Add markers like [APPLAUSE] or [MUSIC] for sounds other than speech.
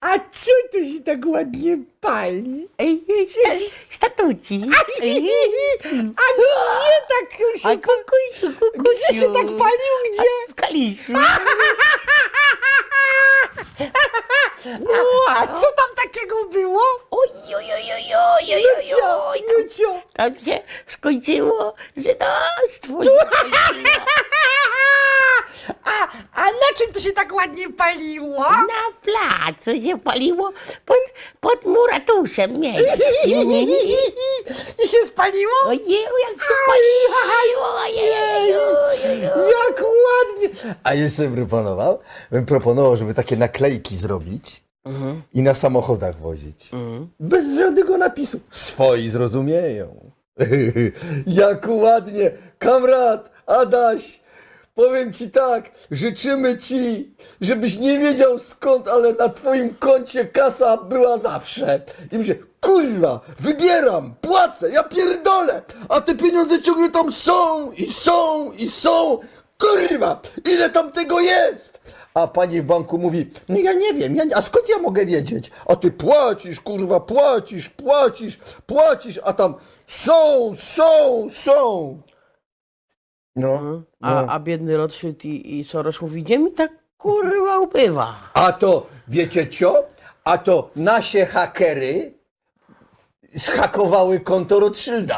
A co to się tak ładnie pali? Ej, sta- Statuci. Ej, A gdzie tak się, A kukusiu, kukusiu. gdzie się tak palił? Gdzie? W Kaliszu. A co tam takiego było? Oj, oj, oj, oj, oj, oj, oj, Co? oj. No co? Tam się skończyło. A, a na czym to się tak ładnie paliło? Na placu się paliło pod, pod muratuszem mieć. [LAUGHS] I się spaliło? Ojej, jak się paliło. Ojej, ojej, ojej, ojej. Jak ładnie! A jeszcze bym proponował, bym proponował, żeby takie naklejki zrobić i na samochodach wozić. Bez żadnego napisu. Swoi zrozumieją. [LAUGHS] Jak ładnie! Kamrat, Adaś, powiem ci tak, życzymy ci, żebyś nie wiedział skąd, ale na twoim koncie kasa była zawsze. I myślę, kurwa, wybieram, płacę, ja pierdolę, a te pieniądze ciągle tam są i są i są. Kurwa, ile tam tego jest? A pani w banku mówi, no ja nie wiem, ja, nie- a skąd ja mogę wiedzieć? A ty płacisz, kurwa, płacisz, płacisz, płacisz, a tam są, są, są. No, no. A, a biedny Rothschild i, i Soros mówi, gdzie mi tak kurwa ubywa? A to, wiecie co? A to nasze hakery zhakowały konto Rothschilda.